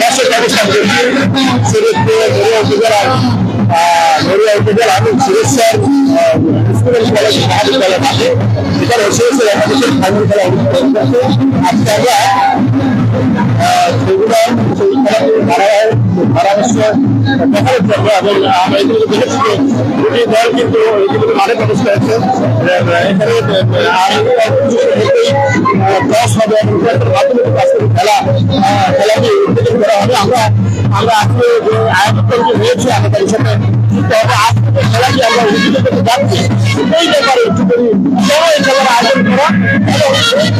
দেশের ব্যবস্থা করছি সিলেটে নড়িয়া উপজেলার নড়িয়া উপজেলা এবং সিলেট স্কুল কলেজ মহাবিদ্যালয় মাঠে এখানে এসে বাংলাদেশের ফাইনাল খেলা অনুষ্ঠিত হচ্ছে আজকে আমরা সেগুলো সেই খেলাটি দল কিন্তু এগুলো মাঠে হবে আমরা আমরা আজকে যে আয়োজন হয়েছে আমাদের সাথে যুক্ত হবে আজকে খেলাটি আমরা উদ্বোধন করতে যাচ্ছি সেই ব্যাপারে একটু করি কেন এই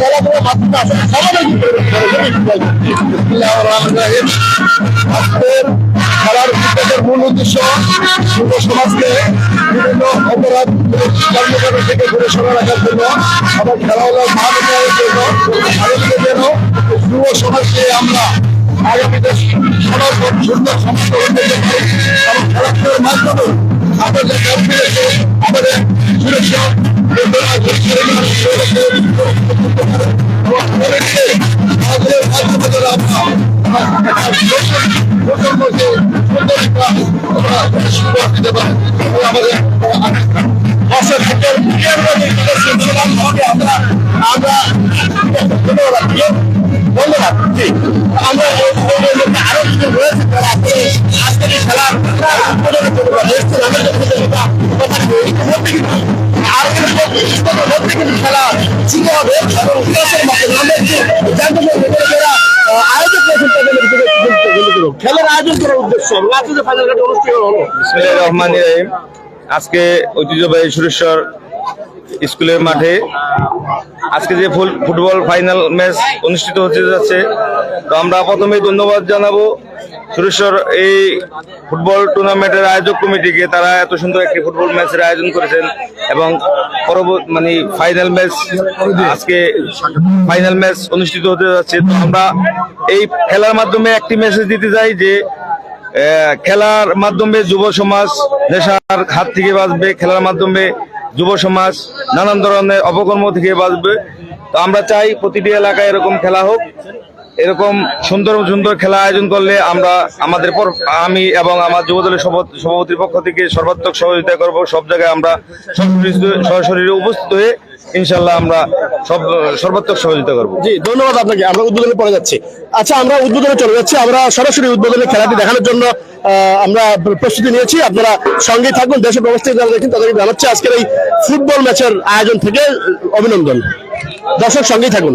এই খেলার উদ্যোগের মূল উদ্দেশ্য যুব সমাজকে বিভিন্ন অপরাধ কর্মকাণ্ড থেকে দূরে সরে রাখার জন্য, আবার খেলাধুলার উন্নয়নের জন্য আগামীতে যেন যুব সমাজকে আমরা আগামীতে সুন্দর মাধ্যমে আমাদের আমাদের আমরা আরও কিছু রয়েছে যারা রহিম। আজকে ঐতিহ্যবাহী সুরেশ্বর স্কুলের মাঠে আজকে যে ফুটবল ফাইনাল ম্যাচ অনুষ্ঠিত হতে যাচ্ছে, তো আমরা প্রথমেই ধন্যবাদ জানাব সুরেশ্বর এই ফুটবল টুর্নামেন্টের আয়োজক কমিটিকে। তারা এত সুন্দর একটি ফুটবল ম্যাচের আয়োজন করেছেন এবং পরবর্তী মানে ফাইনাল ম্যাচ আজকে ফাইনাল ম্যাচ অনুষ্ঠিত হতে যাচ্ছে। তো আমরা এই খেলার মাধ্যমে একটি মেসেজ দিতে চাই যে খেলার মাধ্যমে যুব সমাজ, নেশার হাত থেকে বাঁচবে, খেলার মাধ্যমে যুব সমাজ নানান ধরনের অপকর্ম থেকে বাঁচবে। তো আমরা চাই প্রতিটি এলাকায় এরকম খেলা হোক। এরকম সুন্দর সুন্দর খেলা আয়োজন করলে আমরা আমাদের পর আমি এবং আমার যুব দলের সভাপতির পক্ষ থেকে সর্বাত্মক সহযোগিতা করব। সব জায়গায় আমরা সশরীরে উপস্থিত হয়ে ইনশাল্লাহ আমরা সব সর্বাত্মক সহযোগিতা করব। জি, ধন্যবাদ আপনাকে। আমরা উদ্বোধনে পড়ে যাচ্ছি। আচ্ছা আমরা উদ্বোধনে চলে যাচ্ছি। আমরা সরাসরি উদ্বোধনে খেলাটি দেখানোর জন্য আমরা প্রস্তুতি নিয়েছি। আপনারা সঙ্গে থাকুন। দেশের ব্যবস্থা যারা দেখেন তাদেরকে জানাচ্ছি, আজকের এই ফুটবল ম্যাচের আয়োজন থেকে অভিনন্দন। দর্শক, সঙ্গেই থাকুন।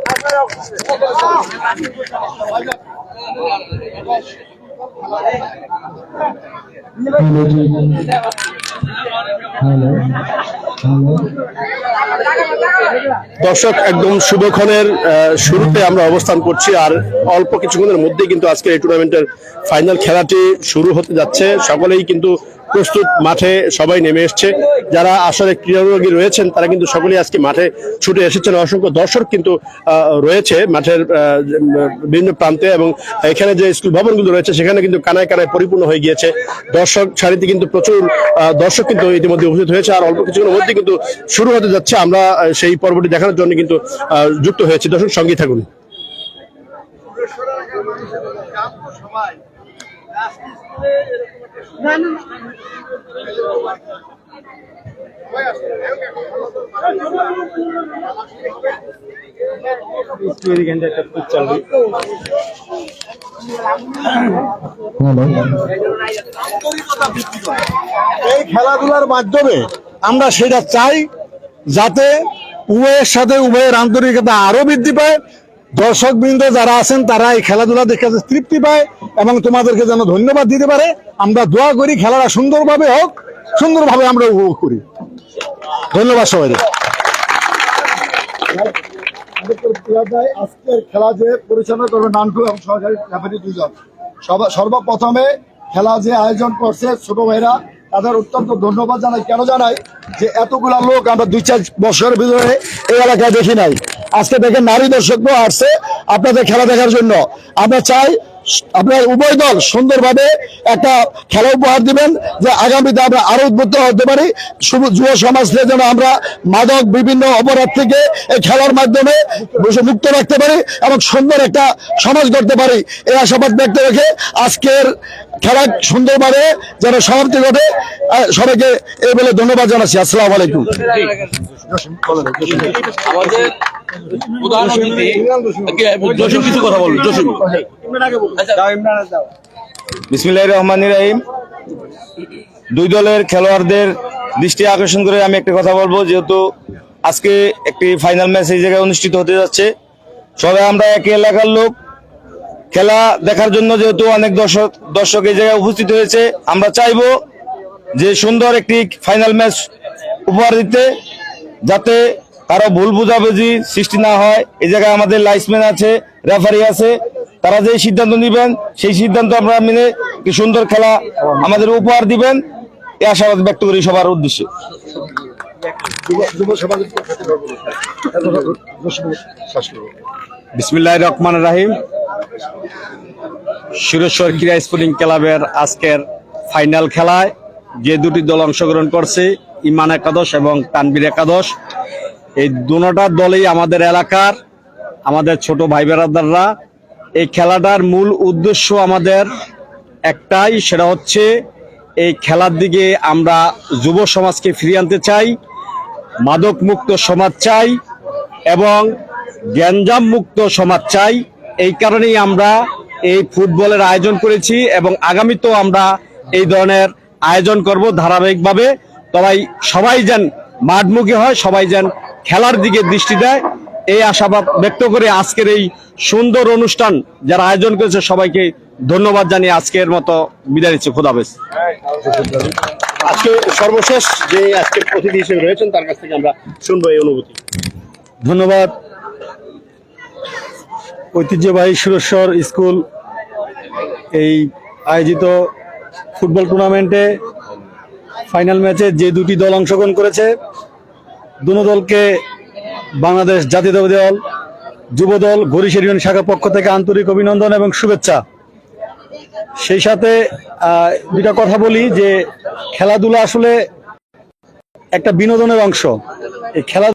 দর্শক, একদম শুভক্ষণের শুরুতে আমরা অবস্থান করছি আর অল্প কিছুক্ষণের মধ্যেই কিন্তু আজকে এই টুর্নামেন্টের ফাইনাল খেলাটি শুরু হতে যাচ্ছে। সকলেই কিন্তু প্রস্তুত মাঠে সবাই নেমে এসছে। যারা আসলে ক্রীড়াবিভাগী রয়েছেন, তারা কিন্তু সকলেই আজকে মাঠে ছুটে এসেছেন। অসংখ্য দর্শক কিন্তু রয়েছে মাঠের বিভিন্ন প্রান্তে এবং এখানে যে স্কুল ভবনগুলো রয়েছে, সেখানে কিন্তু কানায় কানায় পরিপূর্ণ হয়ে গিয়েছে। দর্শক সারিতে কিন্তু প্রচুর দর্শক কিন্তু ইতিমধ্যে উপস্থিত হয়েছে আর অল্প কিছুক্ষণের মধ্যে কিন্তু শুরু হতে যাচ্ছে। আমরা সেই পর্বটি দেখানোর জন্য কিন্তু যুক্ত হয়েছি। দর্শক সঙ্গী থাকুন। এই খেলাধুলার মাধ্যমে আমরা সেটা চাই যাতে উভয়ের সাথে উভয়ের আন্তরিকতা আরও বৃদ্ধি পায় দর্শক বৃন্দ যারা আছেন, তারা এই খেলাধুলা দেখে যাতে তৃপ্তি পায় এবং তোমাদেরকে যেন ধন্যবাদ দিতে পারে। আমরা দোয়া করি, খেলাটা সুন্দরভাবে হোক, সুন্দরভাবে আমরা উপভোগ করি। ধন্যবাদ সবাই আজকের খেলা যে পরিচালনা করবে নানকু এবং সহকারী রেফারি দুজন। সর্বপ্রথমে খেলা যে আয়োজন করছে ছোট ভাইরা, তাদের অত্যন্ত ধন্যবাদ জানাই। কেন জানাই যে এতগুলা লোক আমরা দুই চার বছরের ভিতরে এই এলাকায় দেখি নাই। আজকে দেখেন নারী দর্শকও আসছে আপনাদের খেলা দেখার জন্য। আমরা চাই আপনার উভয় দল সুন্দরভাবে একটা খেলা উপহার দিবেন যে আগামীতে আমরা আরও উদ্বুদ্ধ হতে পারি। শুধু যুব সমাজকে যেন আমরা মাদক বিভিন্ন অপরাধ থেকে এই খেলার মাধ্যমে বসে মুক্ত রাখতে পারি এবং সুন্দর একটা সমাজ গড়তে পারি। এই আশাবাদ ব্যক্ত রেখে আজকের খেলা সুন্দরভাবে যেন সমাপ্তি ঘটে। সবাইকে এই বলে ধন্যবাদ জানাচ্ছি। আসসালাম আলাইকুম। আমাদের জসিম কিছু কথা বলুন জসিম। বিসমিল্লাহ রহমান রাহিম। দুই দলের খেলোয়াড়দের দৃষ্টি আকর্ষণ করে আমি একটা কথা বলব যেহেতু আজকে একটি ফাইনাল ম্যাচ এই জায়গায় অনুষ্ঠিত হতে যাচ্ছে। সবাই আমরা একই এলাকার লোক। খেলা দেখার জন্য যেহেতু অনেক দর্শক দর্শক এই জায়গায় উপস্থিত হয়েছে আমরা চাইব যে সুন্দর একটি ফাইনাল ম্যাচ উপহার দিতে যাতে কারও ভুল বুঝাবুঝি সৃষ্টি না হয়। এই জায়গায় আমাদের লাইসম্যান আছে রেফারি আছে। তারা যে সিদ্ধান্ত নেবেন, সেই সিদ্ধান্ত আমরা মেনে সুন্দর খেলা আমাদের উপহার দিবেন। এই আশাবাদ ব্যক্ত করি সবার উদ্দেশ্যে। বিসমিল্লাহ রহমান রাহিম। সুরেশ্বর ক্রীড়া স্পোর্টিং ক্লাবের আজকের ফাইনাল খেলায় যে দুটি দল অংশগ্রহণ করছে, ইমান একাদশ এবং তানবির একাদশ এই দুটা দলই আমাদের এলাকার, আমাদের ছোট ভাই বেড়াদাররা এই খেলাটার মূল উদ্দেশ্য আমাদের একটাই, সেটা হচ্ছে এই খেলার দিকে আমরা যুব সমাজকে ফিরিয়ে আনতে চাই মাদক মুক্ত সমাজ চাই এবং গ্যাঞ্জাম মুক্ত সমাজ চাই। এই কারণেই আমরা এই ফুটবলের আয়োজন করেছি এবং আগামীতেও আমরা এই ধরনের আয়োজন করব ধারাবাহিকভাবে। তবে সবাই যেন মাঠমুখী হয়, সবাই যেন খেলার দিকে দৃষ্টি দেয়। এই আশাবাদ ব্যক্ত করে আজকের এই সুন্দর অনুষ্ঠান যারা আয়োজন করেছে সবাইকে ধন্যবাদ জানিয়ে আজকের মতো বিদায় নিচ্ছি। খোদাবেশ আজকে সর্বশেষ যে আজকের অতিথি হিসেবে রয়েছেন তার কাছ থেকে আমরা শুনব এই অনুভূতি। ধন্যবাদ। ঐতিহ্যবাহী সুরেশ্বর স্কুল এই আয়োজিত ফুটবল টুর্নামেন্টে ফাইনাল ম্যাচে যে দুটি দল অংশগ্রহণ করেছে দুনো দলকে বাংলাদেশ জাতীয়তাবাদী দল যুব দল ঘড়িশের ইউনিয়ন শাখার পক্ষ থেকে আন্তরিক অভিনন্দন এবং শুভেচ্ছা। সেই সাথে দুটা কথা বলি যে খেলাধুলা আসলে একটা বিনোদনের অংশ। এই খেলা